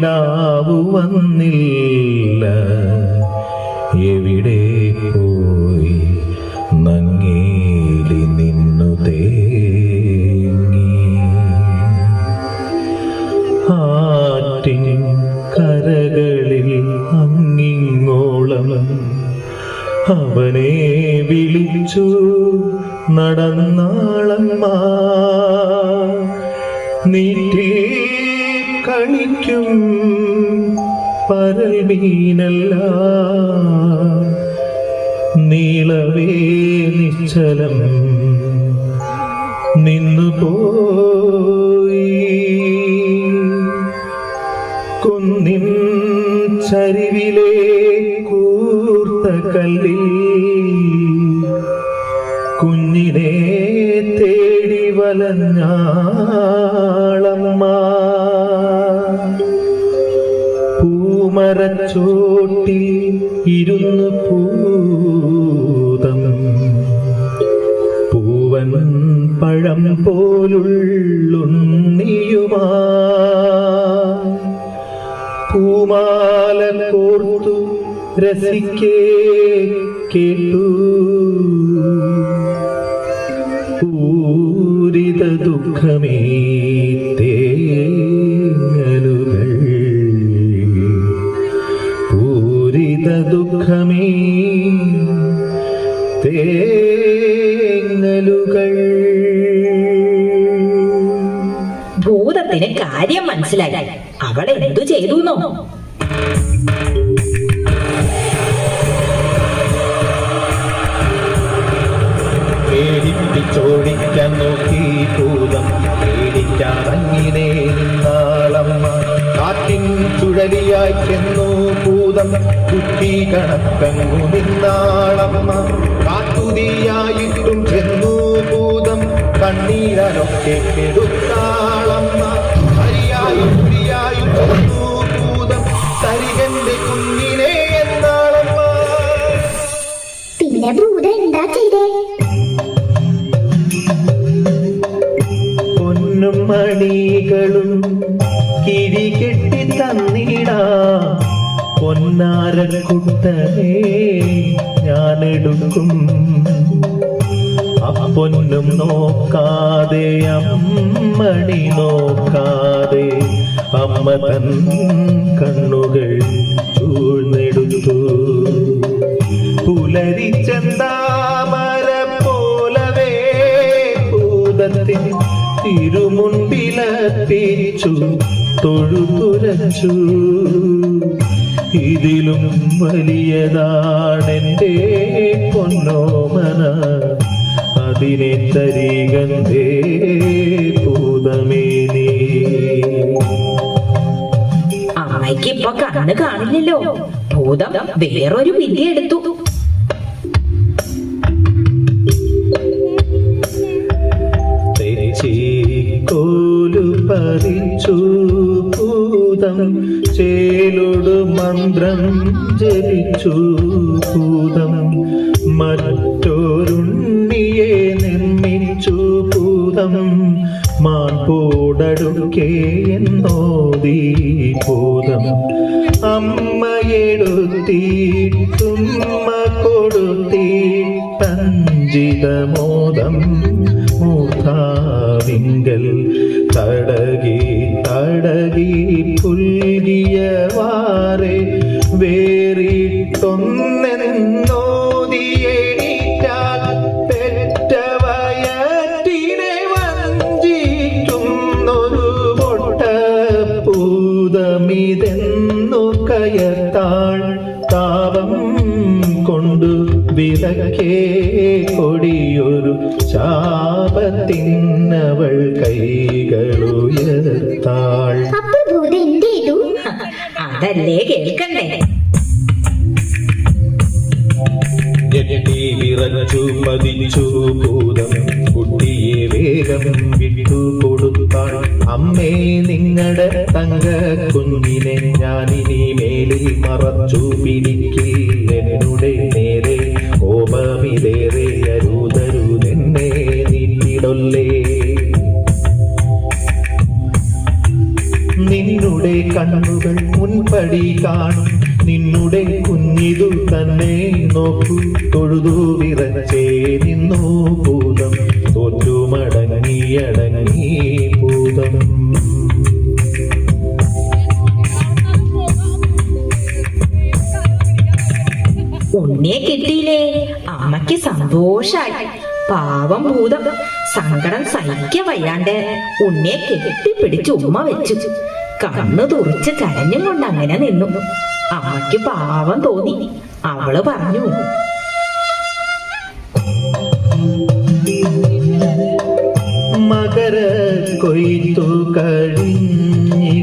കിടാവു വന്നില്ല. എവിടെ പോയി നങ്ങേലി നിന്നു തേങ്ങി? ആറ്റിൻ കരകളിൽ അങ്ങിങ്ങോളം അവനെ വിളിച്ചു നടന്നാളമ്മ. നീറ്റി കളിക്കും പരൽ മീനല്ല. നീളവേ നിശ്ചലം നിന്നു പോയി കുന്നിൻ ചരിവിലെ കൂർത്ത കല്ലിൽ കുഞ്ഞിനെ തേടി വലഞ്ഞാളമ്മ. പൂമരച്ചോട്ടിൽ ഇരുന്ന് പൂതം പൂവൻ പഴം പോലുള്ളുണ്ണിയുമാ. പൂമാല കോർത്തു രസിക്കേ കേട്ടു. പൂരിത ദുഃഖമേ തേങ്ങലുകൾ. ഭൂതത്തിന് കാര്യം മനസ്സിലായി. അവൾ എന്തു ചെയ്തു എന്നോ പേടിപ്പിച്ചോടിക്കാൻ നോക്കി ചുഴലിയായി ചെന്നു ഭൂതം കുട്ടി കണക്കങ്ങു നിന്നാളമ്മ. കാത്തുതിയായിട്ടും ചെന്നു ഭൂതം കണ്ണീരൊക്കെ കെടുത്താളമ്മ. ഹരിയായും പ്രിയായും ചെന്നു ഭൂതം തരികന്റെ കുഞ്ഞിനെ എന്നാളമ്മ. പിന്നെ ഭൂതം എന്താ ചെയ്തേ? പൊന്നും മണികളും കിഴികെട്ടി തന്നിടാ. പൊന്നാരക്കുട്ടനെ ഞാനെടുക്കും അപ്പൊന്നും നോക്കാതെ അമ്മണി നോക്കാതെ അമ്മ തൻ കണ്ണുകൾ തൊഴുതുരച്ചു ഇതിലും വലിയതാണെന്റെ പൊന്നോമന അതിനെ തരികന്തേ ഭൂതമേ നീ. അമ്മയ്ക്ക് ഇപ്പൊ കണ്ണ് കാണില്ലല്ലോ. ഭൂതം വേറൊരു വിദ്യ എടുത്തു. കോലു പറിച്ചു ഭൂതം ചേലൊടു മന്ത്രം ജപിച്ചു ഭൂതം. മറ്റൊരുണ്ണിയെ നിർമ്മിച്ചു ഭൂതം. മാൻപോടടുക്കേ എന്നോതി ഭൂതം. അമ്മയെടുത്തിട്ടുമ്മ കൊടുത്തിട്ടഞ്ചിതമോദം. മൂർധാവിങ്കൽ തടകി തടകി കയത്താൾ താപം കൊണ്ടു കൊടിയൊരു ശാപത്തിനവൾ കൈകളുയർത്താൾ. അതല്ലേ കേൾക്കണ്ടേ? വിറച്ചു പതിച്ചു ഭൂതം കുട്ടിയെ വേഗം വിട്ടു കൊടുത്താൾ അമ്മേ നിങ്ങളുടെ തങ്ക കുഞ്ഞിനെ ഞാനിനി മേലിൽ മറച്ചു പിടിക്കില്ലെന്നുടെ നേരെ കോപമിതേറെ അരുതരുതെന്നെ നീട്ടിടൊല്ലേ നിന്നുടെ കണ്ണുകൾ മുൻപടി കാണും. നിന്നുടെ കുഞ്ഞിതു തന്നെ നോക്കൂ. തൊഴുതു വിറച്ചേ നിന്നു ഭൂതം. തോറ്റു മടങ്ങിയടങ്ങി ഭൂതം. ഉണ്ണിയെ കിട്ടിയില്ലേ? അമ്മയ്ക്ക് സന്തോഷായി. പാവം ഭൂതം. സങ്കടം സഹിക്ക വയ്യാണ്ട് ഉണ്ണിയെ കെട്ടിപ്പിടിച്ച് ഉമ്മ വെച്ചു. കണ്ണു തുറിച്ച് കരഞ്ഞും കൊണ്ട് അങ്ങനെ നിന്നു. അമ്മയ്ക്ക് പാവം തോന്നി. അവൾ പറഞ്ഞു. മകര കൊയ്ത്തു കഴിഞ്ഞി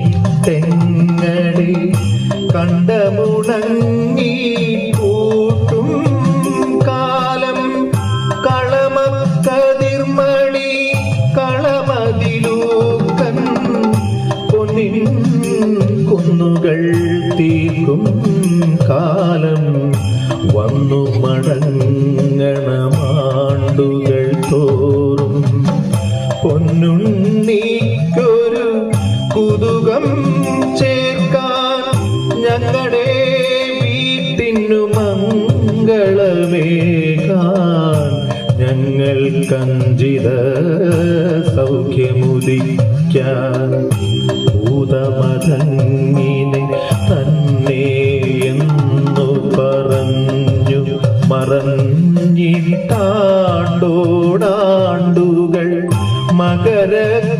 കണ്ടമുണങ്ങി കൂട്ടും കാലം കളമക്കതിർമണി കളമതിലൂക്കൻ പൊന്നിൻ കുന്നുകൾ തീർക്കും കാലം വന്നു മടങ്ങണമാണ്ടുകൾ തോറും. പൊന്നുണ്ണിക്കൊരു കുതുകം ചേർക്കാൻ ഞങ്ങളുടെ വീട്ടിനു മംഗളമേകാൻ ഞങ്ങൾ കഞ്ചിത സൗഖ്യമുദിക്കാൻ ഭൂതമതങ്ങിനെ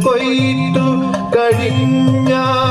കൊയ്ത്തു കഴിഞ്ഞാൽ